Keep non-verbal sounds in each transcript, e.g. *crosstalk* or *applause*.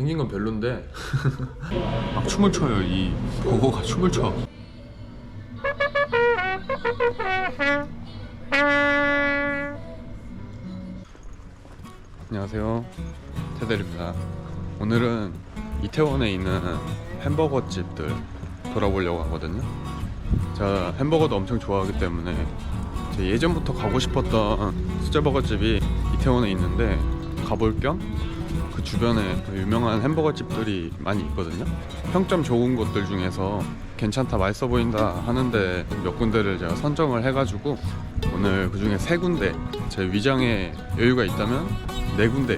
생긴 건 별론데. *laughs* 막 춤을 춰요 이 버거가 춤을 춰. 안녕하세요. 테델입니다. 오늘은 이태원에 있는 햄버거 집들 돌아보려고 하거든요. 제가 햄버거도 엄청 좋아하기 때문에 제 예전부터 가고 싶었던 수제버거 집이 이태원에 있는데 가볼 겸 그 주변에 그 유명한 햄버거 집들이 많이 있거든요. 평점 좋은 곳들 중에서 괜찮다, 맛있어 보인다 하는데 몇 군데를 제가 선정을 해가지고 오늘 그 중에 세 군데 제 위장에 여유가 있다면 네 군데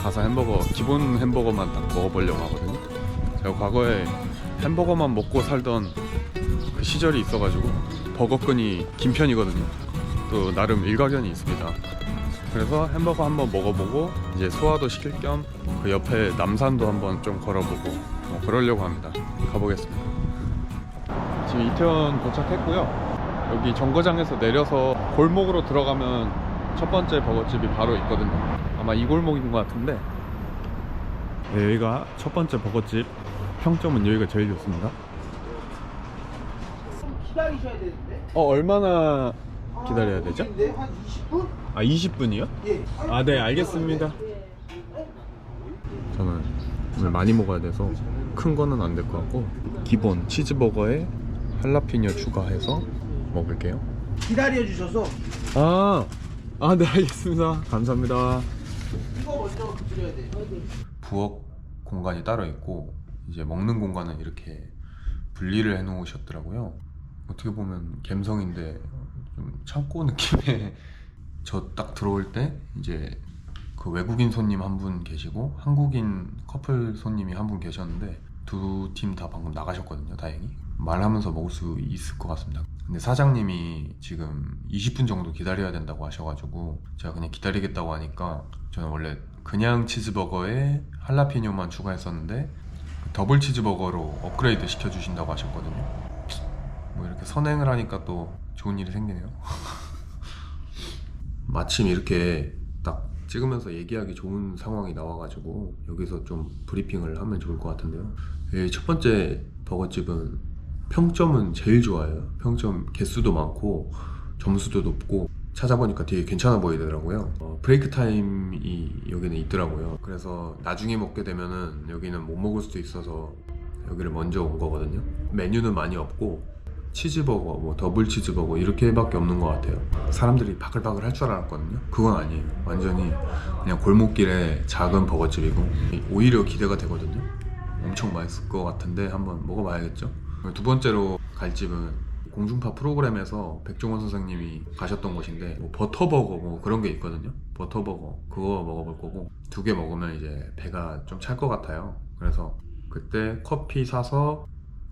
가서 햄버거 기본 햄버거만 딱 먹어보려고 하거든요. 제가 과거에 햄버거만 먹고 살던 그 시절이 있어가지고 버거끈이 긴 편이거든요. 또 나름 일가견이 있습니다. 그래서 햄버거 한번 먹어보고 이제 소화도 시킬 겸 그 옆에 남산도 한번 좀 걸어보고 뭐 그러려고 합니다. 가보겠습니다. 지금 이태원 도착했고요. 여기 정거장에서 내려서 골목으로 들어가면 첫 번째 버거집이 바로 있거든요. 아마 이 골목인 것 같은데 네, 여기가 첫 번째 버거집. 평점은 여기가 제일 좋습니다. 기다리셔야 되는데. 어 얼마나 기다려야 되죠? 근데 한 20분? 아 20분이요? 예. 아, 네, 알겠습니다. 저는 오늘 많이 먹어야 돼서 큰 거는 안 될 것 같고 기본 치즈버거에 할라피뇨 추가해서 먹을게요. 기다려 주셔서 아, 아, 네, 알겠습니다. 감사합니다. 이거 먼저 드려야 돼. 부엌 공간이 따로 있고 이제 먹는 공간은 이렇게 분리를 해 놓으셨더라고요. 어떻게 보면 갬성인데 좀 창고 느낌의 *laughs* 저 딱 들어올 때 이제 그 외국인 손님 한 분 계시고 한국인 커플 손님이 한 분 계셨는데 두 팀 다 방금 나가셨거든요. 다행히 말하면서 먹을 수 있을 것 같습니다. 근데 사장님이 지금 20분 정도 기다려야 된다고 하셔가지고 제가 그냥 기다리겠다고 하니까 저는 원래 그냥 치즈버거에 할라피뇨만 추가했었는데 더블 치즈버거로 업그레이드 시켜주신다고 하셨거든요. 뭐 이렇게 선행을 하니까 또 좋은 일이 생기네요. *laughs* 마침 이렇게 딱 찍으면서 얘기하기 좋은 상황이 나와가지고 여기서 좀 브리핑을 하면 좋을 것 같은데요. 예, 첫 번째 버거집은 평점은 제일 좋아요. 평점 개수도 많고 점수도 높고 찾아보니까 되게 괜찮아 보이더라고요. 어, 브레이크 타임이 여기는 있더라고요. 그래서 나중에 먹게 되면은 여기는 못 먹을 수도 있어서 여기를 먼저 온 거거든요. 메뉴는 많이 없고 치즈버거, 뭐 더블 치즈버거 이렇게밖에 없는 것 같아요. 사람들이 바글바글 할 줄 알았거든요. 그건 아니에요. 완전히 그냥 골목길에 작은 버거집이고 오히려 기대가 되거든요. 엄청 맛있을 것 같은데 한번 먹어봐야겠죠. 두 번째로 갈 집은 공중파 프로그램에서 백종원 선생님이 가셨던 곳인데 뭐 버터버거 뭐 그런 게 있거든요. 버터버거 그거 먹어볼 거고 두 개 먹으면 이제 배가 좀 찰 것 같아요. 그래서 그때 커피 사서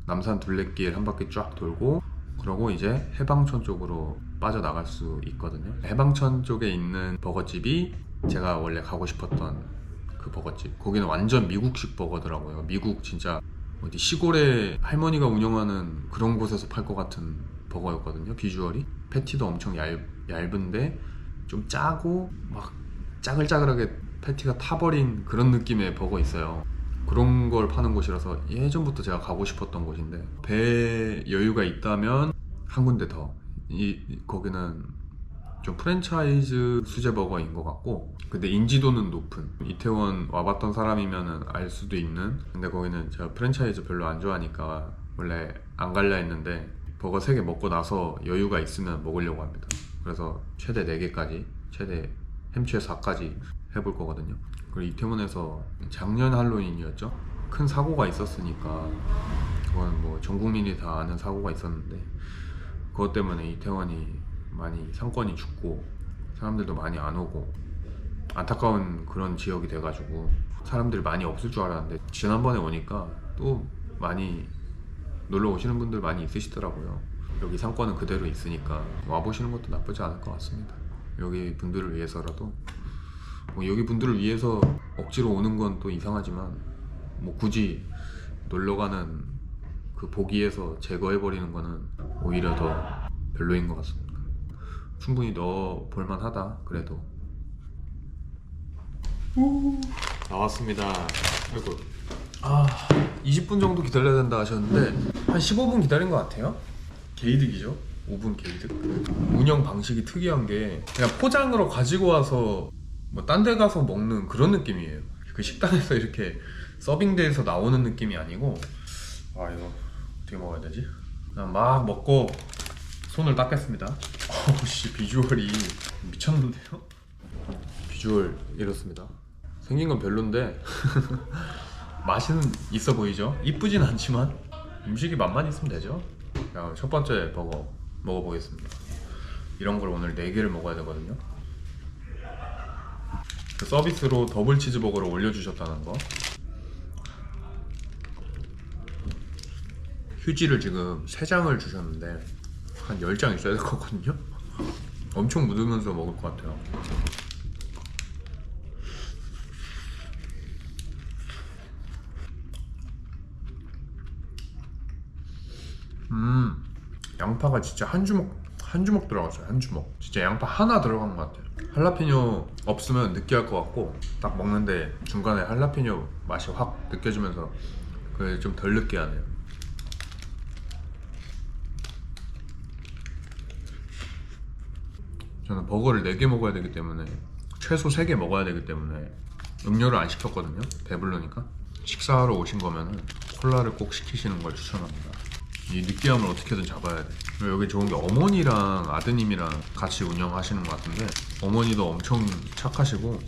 남산 둘레길 한 바퀴 쫙 돌고 그러고 이제 해방촌 쪽으로 빠져나갈 수 있거든요. 해방촌 쪽에 있는 버거집이 제가 원래 가고 싶었던 그 버거집. 거기는 완전 미국식 버거더라고요. 미국 진짜 어디 시골에 할머니가 운영하는 그런 곳에서 팔 것 같은 버거였거든요. 비주얼이 패티도 엄청 얇, 얇은데 좀 짜고 막 짜글짜글하게 패티가 타버린 그런 느낌의 버거 있어요. 그런 걸 파는 곳이라서 예전부터 제가 가고 싶었던 곳인데 배 여유가 있다면 한 군데 더. 이 거기는 좀 프랜차이즈 수제 버거인 것 같고 근데 인지도는 높은. 이태원 와봤던 사람이면은 알 수도 있는. 근데 거기는 제가 프랜차이즈 별로 안 좋아하니까 원래 안 갈려 했는데 버거 3개 먹고 나서 여유가 있으면 먹으려고 합니다. 그래서 최대 4개까지 최대 햄치에 4까지 해볼 거거든요 그리고 이태원에서 작년 할로윈이었죠 큰 사고가 있었으니까 그건 뭐 전 국민이 다 아는 사고가 있었는데 그것 때문에 이태원이 많이 상권이 죽고 사람들도 많이 안 오고 안타까운 그런 지역이 돼가지고 사람들이 많이 없을 줄 알았는데 지난번에 오니까 또 많이 놀러 오시는 분들 많이 있으시더라고요. 여기 상권은 그대로 있으니까 와보시는 것도 나쁘지 않을 것 같습니다. 여기 분들을 위해서라도 뭐 여기 분들을 위해서 억지로 오는 건 또 이상하지만 뭐 굳이 놀러 가는 그 보기에서 제거해 버리는 거는 오히려 더 별로인 것 같습니다. 충분히 넣어 볼만하다 그래도 나왔습니다. 아이고. 아, 20분 정도 기다려야 된다 하셨는데 한 15분 기다린 것 같아요. 게이득이죠. 5분 게이득. 운영 방식이 특이한 게 그냥 포장으로 가지고 와서 뭐 딴 데 가서 먹는 그런 느낌이에요. 그 식당에서 이렇게 서빙대에서 나오는 느낌이 아니고 아 이거 어떻게 먹어야 되지? 그냥 막 먹고 손을 닦겠습니다. 어우씨 비주얼이 미쳤는데요? 비주얼 이렇습니다. 생긴 건 별론데 *laughs* 맛은 있어 보이죠? 이쁘진 않지만 음식이 맛만 있으면 되죠. 자, 첫 번째 버거 먹어보겠습니다. 이런 걸 오늘 4개를 먹어야 되거든요. 그 서비스로 더블 치즈버거를 올려주셨다는 거. 휴지를 지금 3장을 주셨는데 한 10장 있어야 될 거거든요. 엄청 묻으면서 먹을 것 같아요. 음 양파가 진짜 한 주먹 한 주먹 들어갔어요 한 주먹 진짜 양파 하나 들어간 것 같아요 할라피뇨 없으면 느끼할 것 같고 딱 먹는데 중간에 할라피뇨 맛이 확 느껴지면서 그게 좀 덜 느끼하네요. 저는 버거를 4개 먹어야 되기 때문에 최소 3개 먹어야 되기 때문에 음료를 안 시켰거든요 배부르니까. 식사하러 오신 거면은 콜라를 꼭 시키시는 걸 추천합니다. 이 느끼함을 어떻게든 잡아야 돼. 여기 좋은 게 어머니랑 아드님이랑 같이 운영하시는 것 같은데 어머니도 엄청 착하시고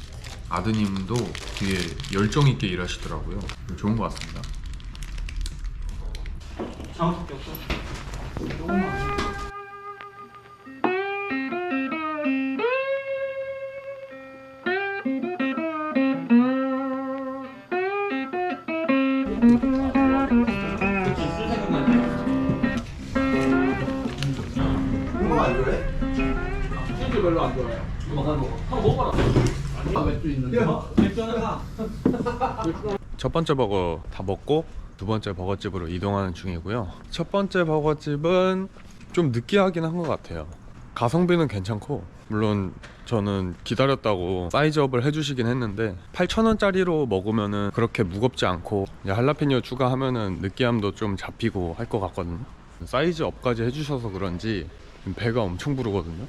아드님도 되게 열정 있게 일하시더라고요 좋은 것 같습니다 장밖에 없어. 안? 치즈 별로 안 좋아해. 이거 먹어 먹어. 한번 먹어봐라. 아니 맥주 있는데. 맥주 하나 사. *laughs* 첫 번째 버거 다 먹고 두 번째 버거집으로 이동하는 중이고요. 첫 번째 버거집은 좀 느끼하긴 한 것 같아요. 가성비는 괜찮고 물론 저는 기다렸다고 사이즈업을 해주시긴 했는데 8,000원짜리로 먹으면은 그렇게 무겁지 않고 할라피뇨 추가하면은 느끼함도 좀 잡히고 할 것 같거든요. 사이즈업까지 해주셔서 그런지 배가 엄청 부르거든요.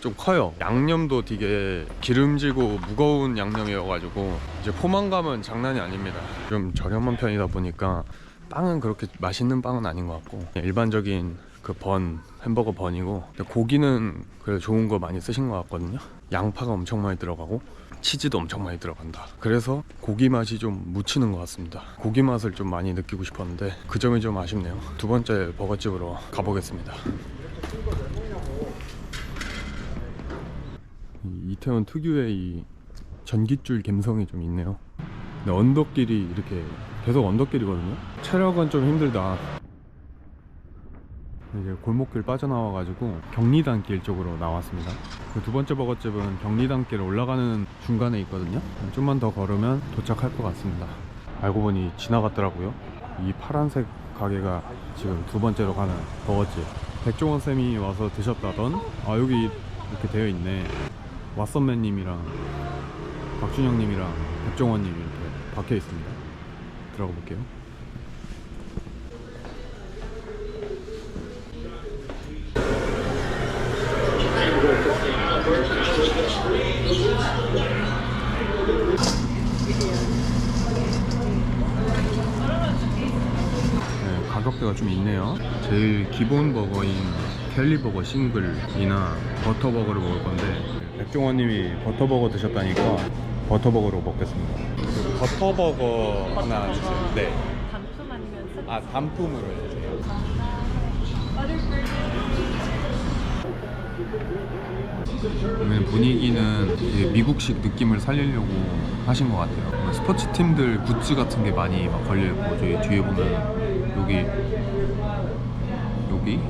좀 커요. 양념도 되게 기름지고 무거운 양념이어가지고 이제 포만감은 장난이 아닙니다. 좀 저렴한 편이다 보니까 빵은 그렇게 맛있는 빵은 아닌 것 같고 일반적인 그 번 햄버거 번이고 고기는 그래 좋은 거 많이 쓰신 것 같거든요. 양파가 엄청 많이 들어가고 치즈도 엄청 많이 들어간다. 그래서 고기 맛이 좀 묻히는 것 같습니다. 고기 맛을 좀 많이 느끼고 싶었는데 그 점이 좀 아쉽네요. 두 번째 버거집으로 가보겠습니다. 이 이태원 특유의 이 전깃줄 감성이 좀 있네요. 근데 언덕길이 이렇게 계속 언덕길이거든요. 체력은 좀 힘들다. 이제 골목길 빠져나와 가지고 경리단길 쪽으로 나왔습니다. 그 두 번째 버거집은 경리단길 올라가는 중간에 있거든요. 좀만 더 걸으면 도착할 것 같습니다. 알고 보니 지나갔더라고요. 이 파란색 가게가 지금 두 번째로 가는 버거집. 백종원 쌤이 와서 드셨다던 아 여기 이렇게 되어 있네. 왓썸맨님이랑 박준영님이랑 백종원님 이렇게 박혀 있습니다. 들어가 볼게요. 네, 가격대가 좀 있네요. 제일 기본 버거인 켈리버거 싱글이나 버터버거를 먹을 건데 백종원님이 버터버거 드셨다니까 버터버거로 먹겠습니다. 그 버터버거 하나 주세요. 네. 단품 아니면 스아 단품으로 해주세요. 오늘 분위기는 미국식 느낌을 살리려고 하신 것 같아요. 뭐 스포츠 팀들 굿즈 같은 게 많이 막 걸려 있고 저희 뒤에 보면 여기 여기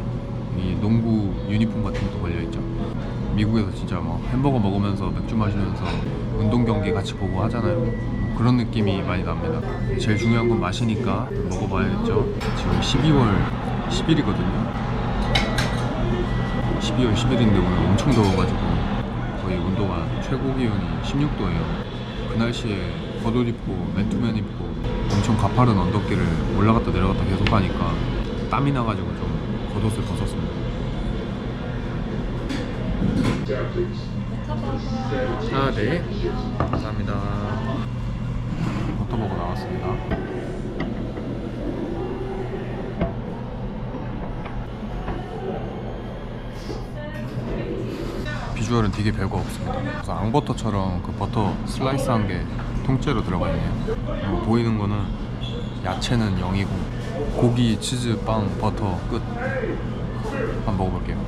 이 농구 유니폼 같은 것도 걸려 있죠. 미국에서 진짜 뭐 햄버거 먹으면서 맥주 마시면서 운동 경기 같이 보고 하잖아요. 그런 느낌이 많이 납니다. 제일 중요한 건 맛이니까 먹어봐야겠죠. 지금 12월 10일이거든요. 12월 10일인데 오늘 엄청 더워가지고 거의 온도가 최고 기온이 16도예요. 그 날씨에 겉옷 입고 맨투맨 입고 엄청 가파른 언덕길을 올라갔다 내려갔다 계속 가니까 땀이 나가지고 좀 겉옷을 벗었습니다. 아, 네. 감사합니다. 버터버거 나왔습니다. 비주얼은 되게 별거 없습니다. 그래서 앙버터처럼 그 버터 슬라이스한 게 통째로 들어가 있네요. 그리고 보이는 거는 야채는 0이고 고기, 치즈, 빵, 버터 끝. 한번 먹어볼게요.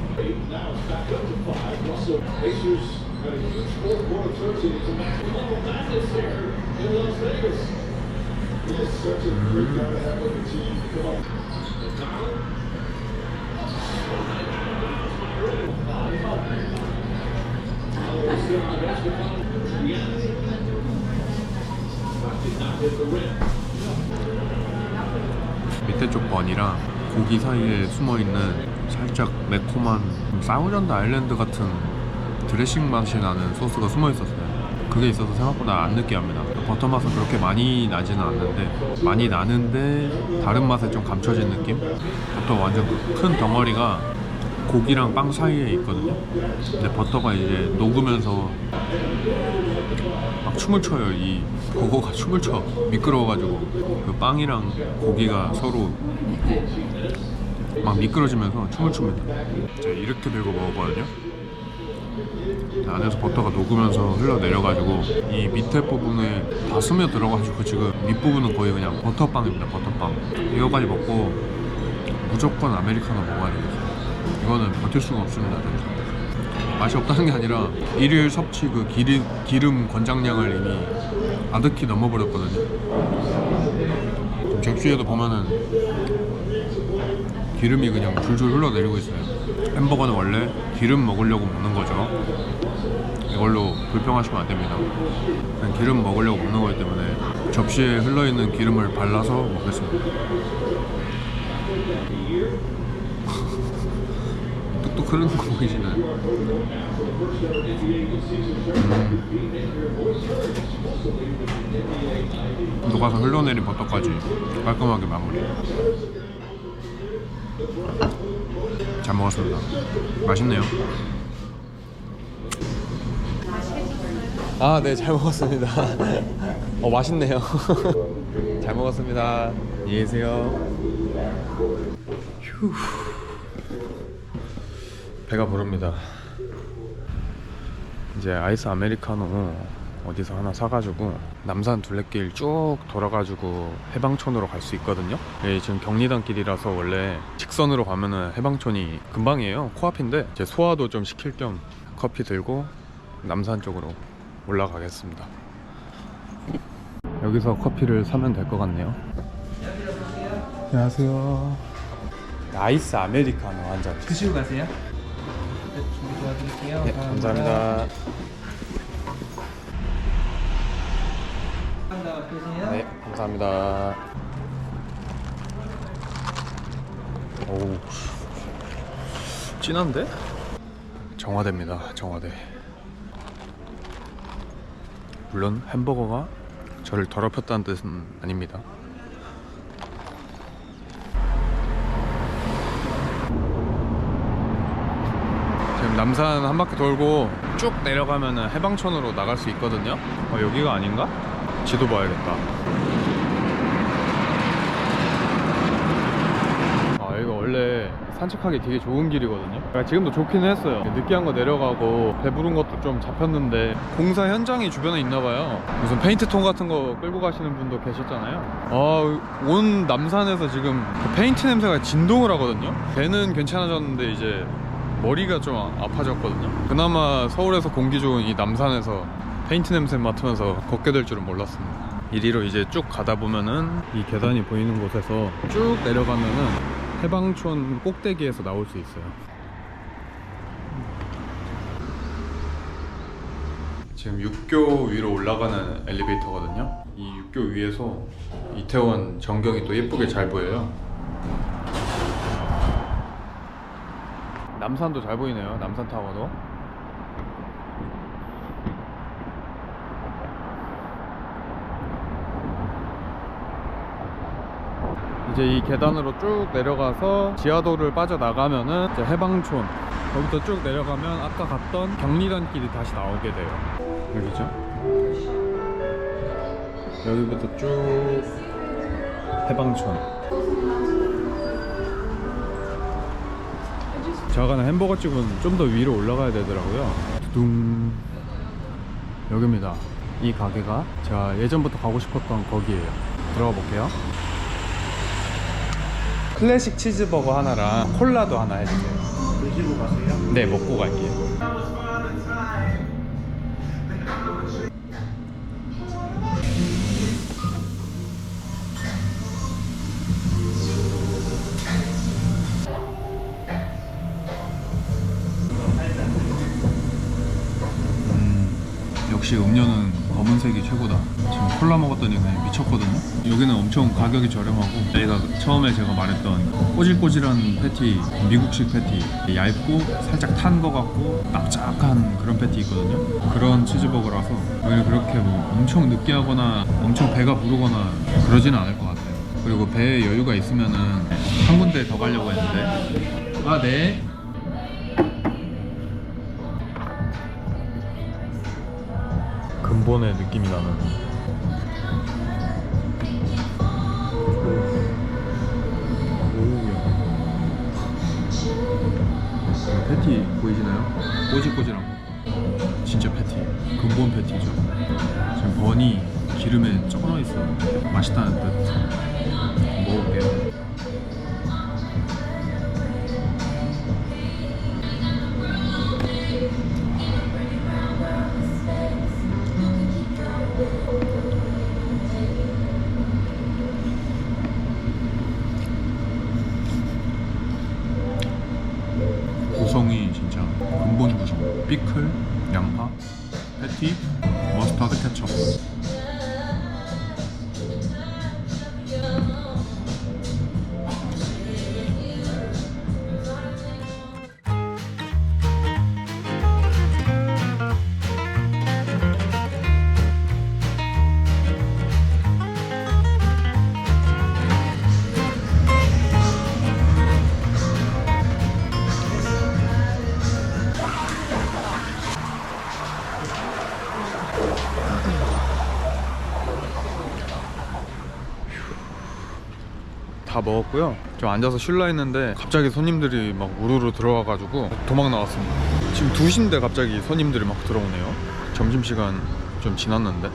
밑에 쪽 번이랑 고기 사이에 숨어 있는 살짝 매콤한 사우전드 아일랜드 같은 드레싱 맛이 나는 소스가 숨어 있었어요. 그게 있어서 생각보다 안 느끼합니다. 버터 맛은 그렇게 많이 나지는 않는데 많이 나는데 다른 맛에 좀 감춰진 느낌? 버터 완전 큰 덩어리가 고기랑 빵 사이에 있거든요. 근데 버터가 이제 녹으면서 막 춤을 춰요. 이 버거가 *laughs* 춤을 춰. 미끄러워가지고 그 빵이랑 고기가 서로 막 미끄러지면서 춤을 춥니다. 제가 이렇게 들고 먹었거든요. 안에서 버터가 녹으면서 흘러내려가지고 이 밑에 부분에 다 스며 들어가지고 지금 밑부분은 거의 그냥 버터빵입니다. 버터빵. 이거까지 먹고 무조건 아메리카노 먹어야 되겠어요. 이거는 버틸 수가 없습니다. 진짜. 맛이 없다는 게 아니라 일일 섭취 그 기름, 기름 권장량을 이미 아득히 넘어버렸거든요. 객수에도 보면은 기름이 그냥 줄줄 흘러내리고 있어요. 햄버거는 원래 기름 먹으려고 먹는 거죠. 이걸로 불평하시면 안 됩니다. 그냥 기름 먹으려고 먹는 거기 때문에 접시에 흘러 있는 기름을 발라서 먹겠습니다. *laughs* 뚝뚝 흐르는 거 보이시나요? 음. 녹아서 흘러내린 버터까지 깔끔하게 마무리. 잘 먹었습니다. 맛있네요. 아, 네, 잘 먹었습니다. *laughs* 어, 맛있네요. *laughs* 잘 먹었습니다. 안녕히 계세요. 휴. 배가 부릅니다. 이제 아이스 아메리카노 어디서 하나 사가지고 남산 둘레길 쭉 돌아가지고 해방촌으로 갈 수 있거든요. 예, 지금 경리단 길이라서 원래 직선으로 가면은 해방촌이 금방이에요. 코앞인데 제 소화도 좀 시킬 겸 커피 들고 남산 쪽으로 올라가겠습니다. 여기서 커피를 사면 될 것 같네요. 안녕하세요. 아이스 아메리카노 한 잔. 드시고 가세요. 네, 준비 도와드릴게요. 네, 감사합니다. 감사합니다. 계세요. 네, 감사합니다. 오, 진한데? 정화대입니다. 정화대. 물론 햄버거가 저를 더럽혔다는 뜻은 아닙니다. 지금 남산 한 바퀴 돌고 쭉 내려가면 해방촌으로 나갈 수 있거든요. 어, 여기가 아닌가? 지도 봐야겠다. 아, 여기가 원래 산책하기 되게 좋은 길이거든요. 그러니까 지금도 좋긴 했어요. 느끼한 거 내려가고 배부른 것도 좀 잡혔는데 공사 현장이 주변에 있나 봐요. 무슨 페인트통 같은 거 끌고 가시는 분도 계셨잖아요. 아, 온 남산에서 지금 그 페인트 냄새가 진동을 하거든요. 배는 괜찮아졌는데 이제 머리가 좀 아- 아파졌거든요. 그나마 서울에서 공기 좋은 이 남산에서 페인트 냄새 맡으면서 걷게 될 줄은 몰랐습니다. 이리로 이제 쭉 가다 보면은 이 계단이 보이는 곳에서 쭉 내려가면은 해방촌 꼭대기에서 나올 수 있어요. 지금 육교 위로 올라가는 엘리베이터거든요. 이 육교 위에서 이태원 전경이 또 예쁘게 잘 보여요. 남산도 잘 보이네요. 남산 타워도. 이제 이 계단으로 쭉 내려가서 지하도를 빠져나가면은 이제 해방촌. 거기서 쭉 내려가면 아까 갔던 경리단 길이 다시 나오게 돼요. 여기죠? 여기부터 쭉 해방촌. 제가 가는 햄버거 집은 좀 더 위로 올라가야 되더라고요. 두둥. 여기입니다. 이 가게가 제가 예전부터 가고 싶었던 거기에요. 들어가 볼게요 클래식 치즈버거 하나랑 콜라도 하나 해주세요 드시고 가세요. 네 먹고 갈게요 역시 음료는 검은색이 최고다. 지금 콜라 먹었더니 그냥 미쳤거든요. 여기는 엄청 가격이 저렴하고 여기가 처음에 제가 말했던 꼬질꼬질한 패티, 미국식 패티, 얇고 살짝 탄 거 같고 납작한 그런 패티 있거든요. 그런 치즈버거라서 여기 그렇게 뭐 엄청 느끼하거나 엄청 배가 부르거나 그러지는 않을 것 같아요. 그리고 배에 여유가 있으면은 한 군데 더 가려고 했는데 아 네. 근본의 느낌이 나는. 패티 보이시나요? 꼬질꼬질한 거. 진짜 패티. 근본 패티죠. 지금 버니 기름에 쪄어 있어요. 맛있다는 뜻. 먹어볼게요 다 먹었고요. 좀 앉아서 쉴라 했는데 갑자기 손님들이 막 우르르 들어와가지고 도망 나왔습니다. 지금 2시인데 갑자기 손님들이 막 들어오네요. 점심시간 좀 지났는데.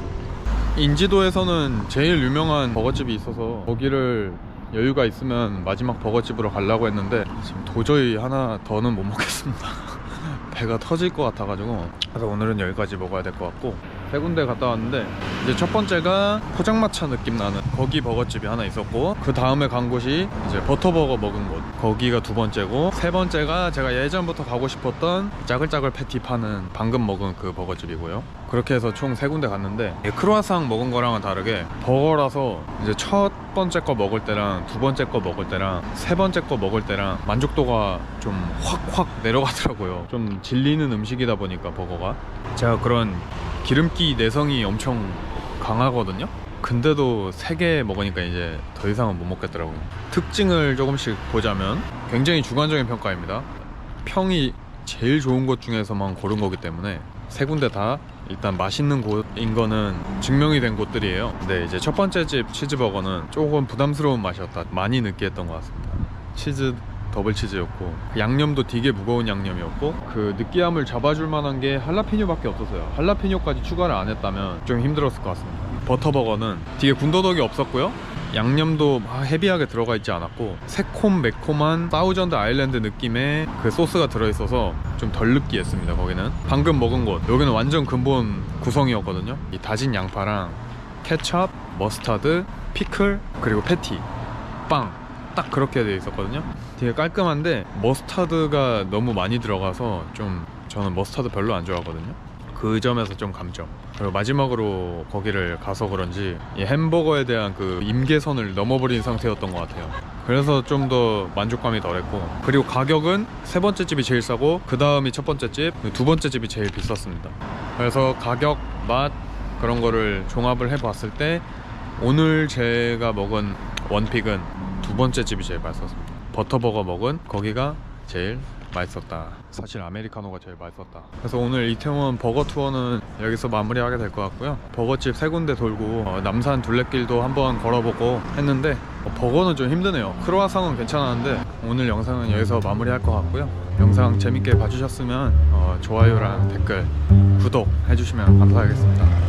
인지도에서는 제일 유명한 버거집이 있어서 거기를 여유가 있으면 마지막 버거집으로 가려고 했는데 지금 도저히 하나 더는 못 먹겠습니다. *laughs* 배가 터질 것 같아가지고 그래서 오늘은 여기까지 먹어야 될 것 같고 세 군데 갔다 왔는데 이제 첫 번째가 포장마차 느낌 나는 거기 버거집이 하나 있었고 그 다음에 간 곳이 이제 버터버거 먹은 곳. 거기가 두 번째고 세 번째가 제가 예전부터 가고 싶었던 짜글짜글 패티 파는 방금 먹은 그 버거집이고요. 그렇게 해서 총 세 군데 갔는데 이 크루아상 먹은 거랑은 다르게 버거라서 이제 첫 번째 거 먹을 때랑 두 번째 거 먹을 때랑 세 번째 거 먹을 때랑 만족도가 좀 확확 내려가더라고요. 좀 질리는 음식이다 보니까 버거가. 제가 그런 기름기 내성이 엄청 강하거든요. 근데도 세개 먹으니까 이제 더 이상은 못 먹겠더라고요. 특징을 조금씩 보자면 굉장히 주관적인 평가입니다. 평이 제일 좋은 곳 중에서만 고른 거기 때문에 세 군데 다 일단 맛있는 곳인 거는 증명이 된 곳들이에요. 근데 이제 첫 번째 집 치즈버거는 조금 부담스러운 맛이었다. 많이 느끼했던 것 같습니다. 치즈 더블 치즈였고 양념도 되게 무거운 양념이었고 그 느끼함을 잡아줄 만한 게 할라피뇨밖에 없었어요. 할라피뇨까지 추가를 안 했다면 좀 힘들었을 것 같습니다. 버터버거는 되게 군더더기 없었고요. 양념도 막 헤비하게 들어가 있지 않았고 새콤 매콤한 사우전드 아일랜드 느낌의 그 소스가 들어있어서 좀 덜 느끼했습니다 거기는 방금 먹은 곳 여기는 완전 근본 구성이었거든요 이 다진 양파랑 케첩, 머스타드, 피클 그리고 패티 빵 딱 그렇게 돼 있었거든요. 되게 깔끔한데 머스타드가 너무 많이 들어가서 좀 저는 머스타드 별로 안 좋아하거든요. 그 점에서 좀 감점. 그리고 마지막으로 거기를 가서 그런지 이 햄버거에 대한 그 임계선을 넘어버린 상태였던 것 같아요. 그래서 좀 더 만족감이 덜했고 그리고 가격은 세 번째 집이 제일 싸고 그 다음이 첫 번째 집두 번째 집이 제일 비쌌습니다. 그래서 가격 맛 그런 거를 종합을 해봤을 때 오늘 제가 먹은 원픽은 두 번째 집이 제일 맛있었습니다. 버터버거 먹은 거기가 제일 맛있었다. 사실 아메리카노가 제일 맛있었다. 그래서 오늘 이태원 버거 투어는 여기서 마무리하게 될 것 같고요. 버거집 세 군데 돌고 어, 남산 둘레길도 한번 걸어보고 했는데 어, 버거는 좀 힘드네요. 크로아상은 괜찮았는데 오늘 영상은 여기서 마무리할 것 같고요. 영상 재밌게 봐주셨으면 어, 좋아요랑 댓글, 구독 해주시면 감사하겠습니다.